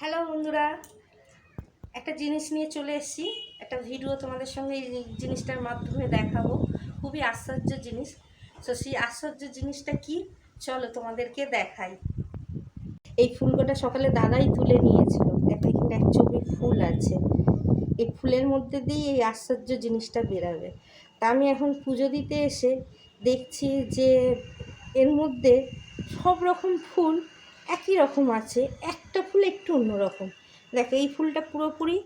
Hello বন্ধুরা, একটা জিনিস নিয়ে চলে এসেছি। একটা ভিডিও তোমাদের সঙ্গে এই জিনিসটার মাধ্যমে দেখাবো। খুবই আশ্চর্য জিনিস। তো সেই আশ্চর্য জিনিসটা কি? চলো তোমাদেরকে দেখাই। এই ফুলকোটা সকালে দাদাই তুলে নিয়েছিল। একটা এখানে এক চোখে ফুল আছে। এই ফুলের মধ্যে দিয়ে এই আশ্চর্য জিনিসটা বেরাবে। তা আমি এখন পুজো দিতে এসে দেখছি যে এর মধ্যে সব রকম ফুল একই রকম আছে, একটা ফুল একটু অন্যরকম। দেখো, এই ফুলটা পুরোপুরি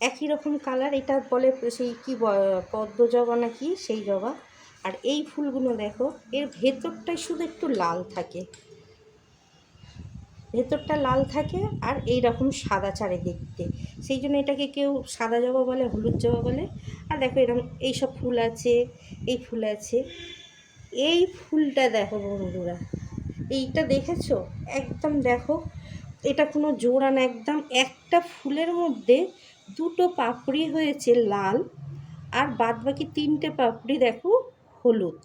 একই রকম কালার এটা বলে সেই কি পদ্ম জবা না কি সেই জবা। আর এই ফুলগুলো দেখো, এর ভেতরটাই শুধু একটু লাল থাকে। ভেতরটা লাল থাকে আর এই রকম সাদা চারে দেখতে সেই জন্য এটাকে কেউ সাদা জবা বলে, হলুদ জবা বলে। আর দেখো এরকম এইসব ফুল আছে, এই ফুল আছে। এই ফুলটা দেখো বন্ধুরা এইটা দেখেছ? একদম দেখো, এটা কোনো জোড়া না, একদম একটা ফুলের মধ্যে দুটো পাপড়ি হয়েছে লাল আর বাদ বাকি তিনটে পাপড়ি দেখো হলুদ।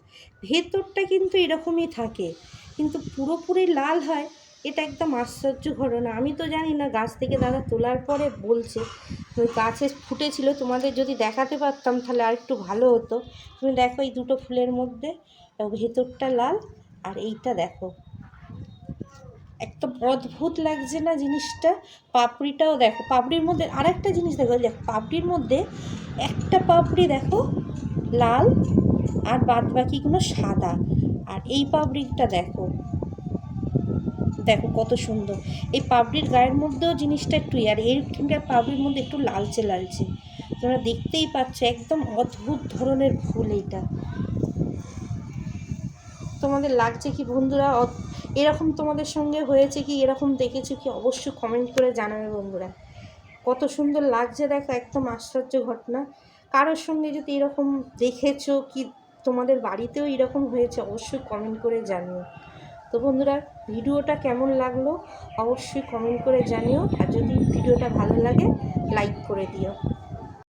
ভেতরটা কিন্তু এরকমই থাকে, কিন্তু পুরোপুরি লাল হয়, এটা একদম আশ্চর্য ঘটনা। আমি তো জানি না, গাছ থেকে দাদা তোলার পরে বলছে, ওই গাছে ফুটেছিল, তোমাদের যদি দেখাতে পারতাম তাহলে আর একটু ভালো হতো। তুমি দেখো এই দুটো ফুলের মধ্যে ভেতরটা লাল আর এইটা দেখো। একদম অদ্ভুত লাগছে না জিনিসটা? পাপড়িটাও দেখো পাপড়ির মধ্যে আরেকটা জিনিস দেখো দেখো পাপড়ির মধ্যে একটা পাপড়ি দেখো লাল আর বাদ বাকিগুলো সাদা। আর এই পাপড়িটা দেখো দেখো কত সুন্দর। এই পাপড়ির গায়ের মধ্যেও জিনিসটা একটু ইয়ে, আর এইখানকার পাপড়ির মধ্যে একটু লালচে লালচে। তোমরা দেখতেই পাচ্ছ একদম অদ্ভুত ধরনের ফুল এইটা। তোমাদের লাগছে কি বন্ধুরা? এরকম তোমাদের সঙ্গে হয়েছে কি, এরকম দেখেছ কি, অবশ্যই কমেন্ট করে জানাবে বন্ধুরা। কত সুন্দর লাগছে দেখো, একদম আশ্চর্য ঘটনা। কারোর সঙ্গে যদি এরকম দেখেছ কি, তোমাদের বাড়িতেও এরকম হয়েছে, অবশ্যই কমেন্ট করে জানিও। তো বন্ধুরা, ভিডিওটা কেমন লাগল, অবশ্যই কমেন্ট করে জানিও। আর যদি ভিডিওটা ভালো লাগে লাইক করে দিও।